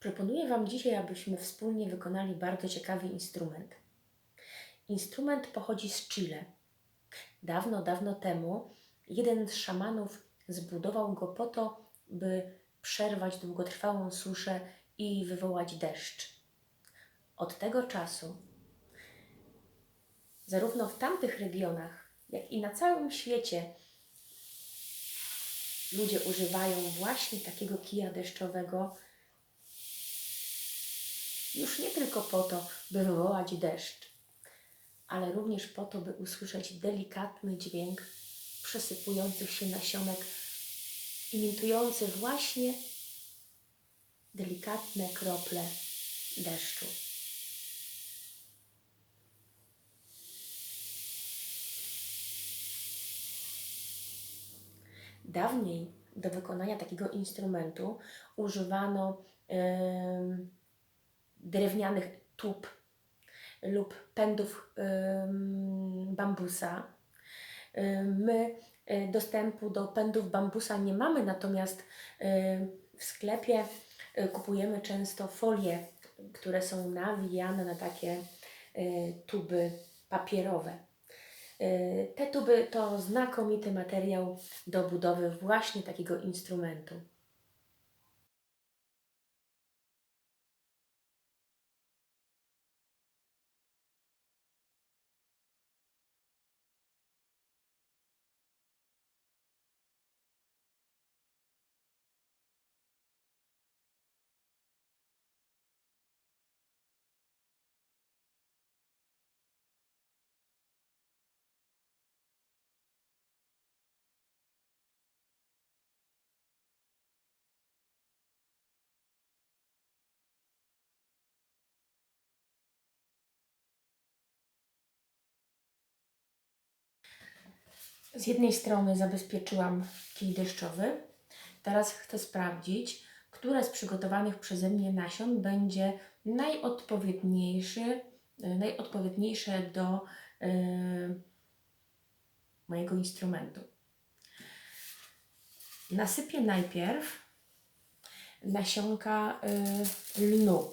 Proponuję Wam dzisiaj, abyśmy wspólnie wykonali bardzo ciekawy instrument. Instrument pochodzi z Chile. Dawno, dawno temu jeden z szamanów zbudował go po to, by przerwać długotrwałą suszę i wywołać deszcz. Od tego czasu, zarówno w tamtych regionach, jak i na całym świecie, ludzie używają właśnie takiego kija deszczowego już nie tylko po to, by wywołać deszcz, ale również po to, by usłyszeć delikatny dźwięk przesypujących się nasionek, imitujący właśnie delikatne krople deszczu. Dawniej do wykonania takiego instrumentu używano em, drewnianych tub lub pędów bambusa. My e, dostępu do pędów bambusa nie mamy, natomiast e, w sklepie e, kupujemy często folie, które są nawijane na takie tuby papierowe. Te tuby to znakomity materiał do budowy właśnie takiego instrumentu. Z jednej strony zabezpieczyłam kij deszczowy. Teraz chcę sprawdzić, które z przygotowanych przeze mnie nasion będzie najodpowiedniejszy, e, najodpowiedniejsze do e, mojego instrumentu. Nasypię najpierw nasionka e, lnu.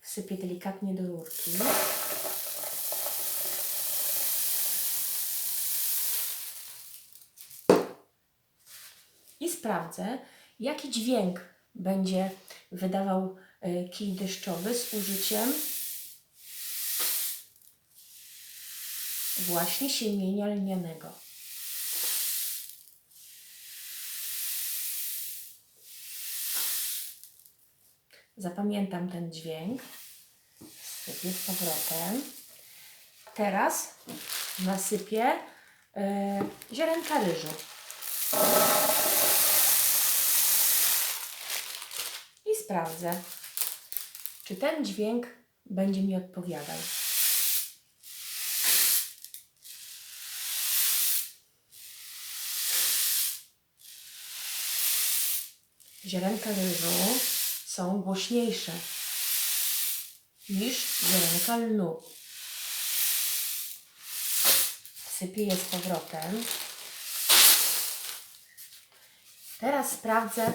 Wsypię delikatnie do rurki. Sprawdzę, jaki dźwięk będzie wydawał e, kij deszczowy z użyciem właśnie siemienia lnianego. Zapamiętam ten dźwięk. Sypię z powrotem. Teraz nasypię e, ziarenka ryżu. Sprawdzę, czy ten dźwięk będzie mi odpowiadał. Ziarenka ryżu są głośniejsze niż ziarenka lnu. Wsypię je z powrotem. Teraz sprawdzę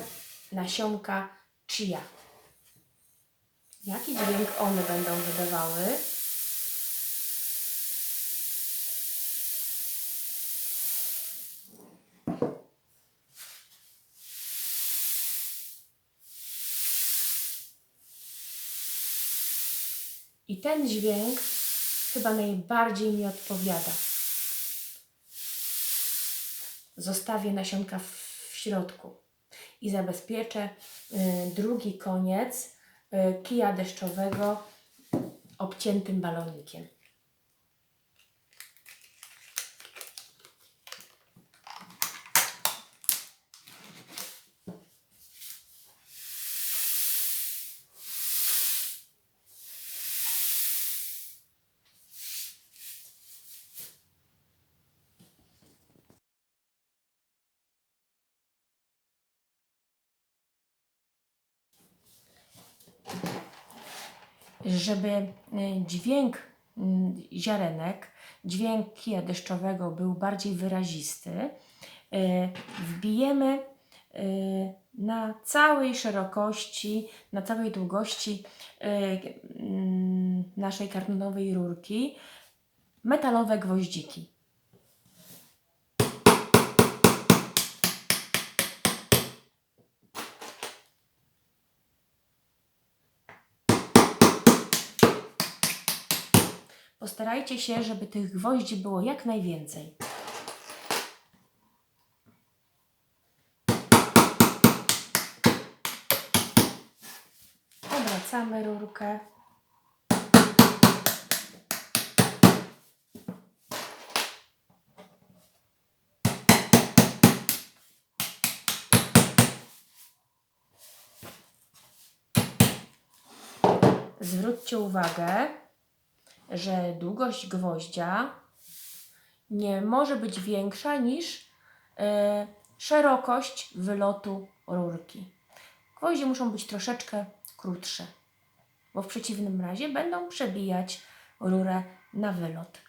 nasionka chia. Jaki dźwięk one będą wydawały? I ten dźwięk chyba najbardziej mi odpowiada. Zostawię nasionka w środku i zabezpieczę y, drugi koniec y, kija deszczowego obciętym balonikiem. Żeby y, dźwięk mm, ziarenek, dźwięk kija deszczowego był bardziej wyrazisty, y, wbijemy y, na całej szerokości, na całej długości naszej kartonowej rurki metalowe gwoździki. Postarajcie się, żeby tych gwoździ było jak najwięcej. Obracamy rurkę. Zwróćcie uwagę, że długość gwoździa nie może być większa niż e, szerokość wylotu rurki. Gwoździe muszą być troszeczkę krótsze, bo w przeciwnym razie będą przebijać rurę na wylot.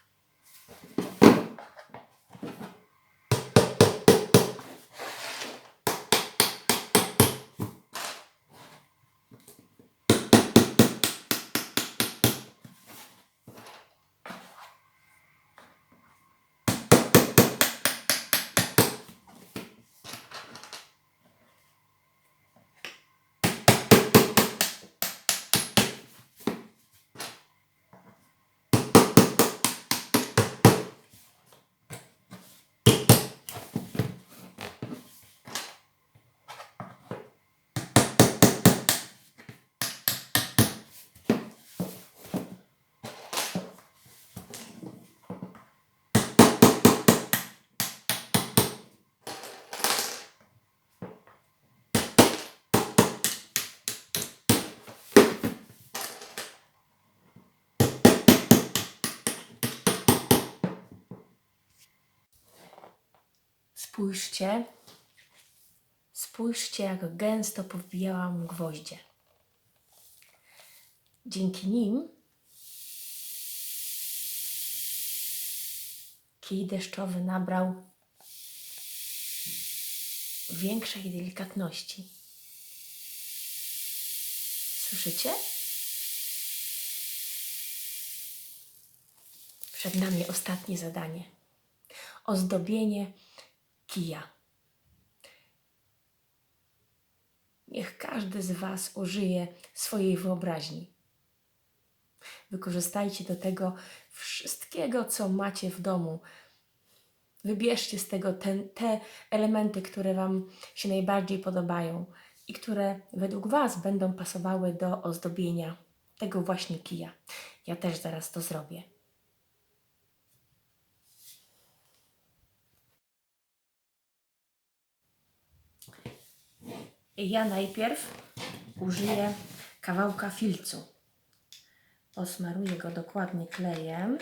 Spójrzcie, spójrzcie, jak gęsto powbijałam gwoździe. Dzięki nim kij deszczowy nabrał większej delikatności. Słyszycie? Przed nami ostatnie zadanie. Ozdobienie kija. Niech każdy z Was użyje swojej wyobraźni. Wykorzystajcie do tego wszystkiego, co macie w domu. Wybierzcie z tego ten, te elementy, które Wam się najbardziej podobają i które według Was będą pasowały do ozdobienia tego właśnie kija. Ja też zaraz to zrobię. Ja najpierw użyję kawałka filcu. Osmaruję go dokładnie klejem.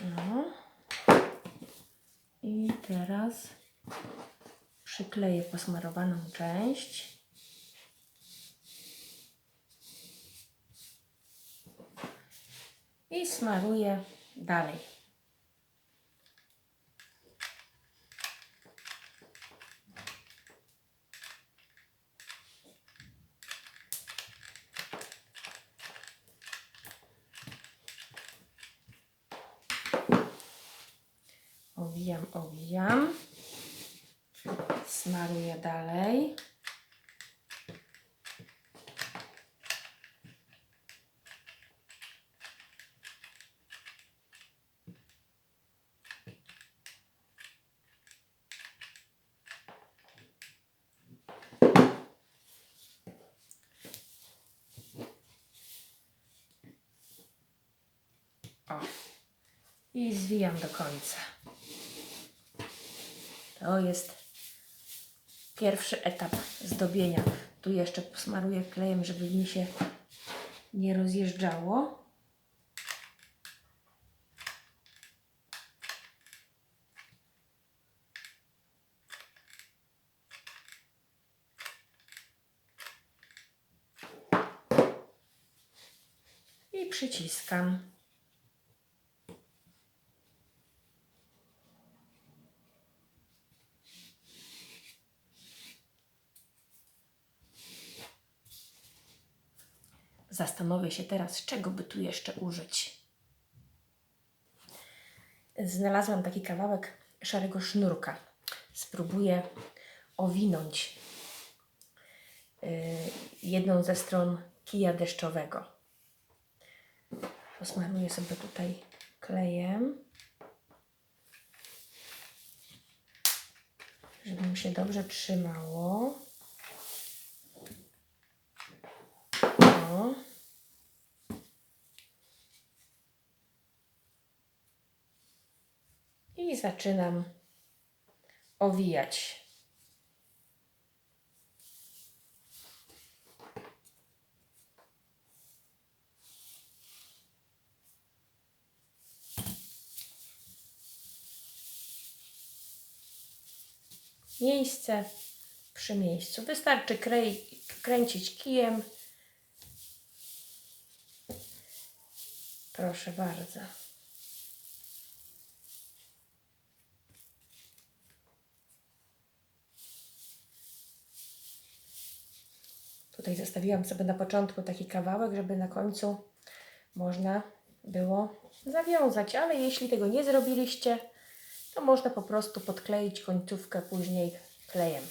No. I teraz przykleję posmarowaną część. I smaruję dalej. Owijam, owijam. Smaruję dalej. I zwijam do końca. To jest pierwszy etap zdobienia. Tu jeszcze posmaruję klejem, żeby mi się nie rozjeżdżało. I przyciskam. Zastanowię się teraz, czego by tu jeszcze użyć. Znalazłam taki kawałek szarego sznurka. Spróbuję owinąć y, jedną ze stron kija deszczowego. Posmaruję sobie tutaj klejem, żeby mi się dobrze trzymało. O. I zaczynam owijać. Miejsce przy miejscu. Wystarczy krej, kręcić kijem. Proszę bardzo. Tutaj zostawiłam sobie na początku taki kawałek, żeby na końcu można było zawiązać, ale jeśli tego nie zrobiliście, to można po prostu podkleić końcówkę później klejem.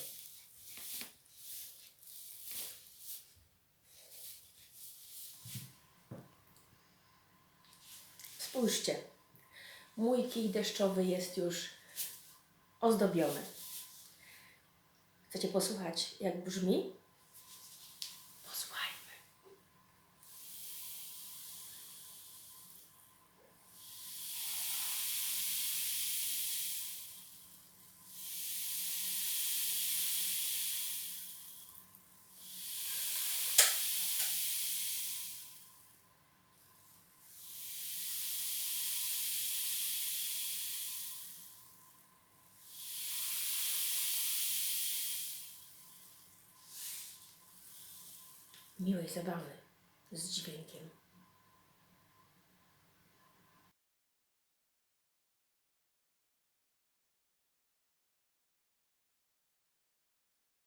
Spójrzcie, mój kij deszczowy jest już ozdobiony. Chcecie posłuchać, jak brzmi? Miłej zabawy z dźwiękiem.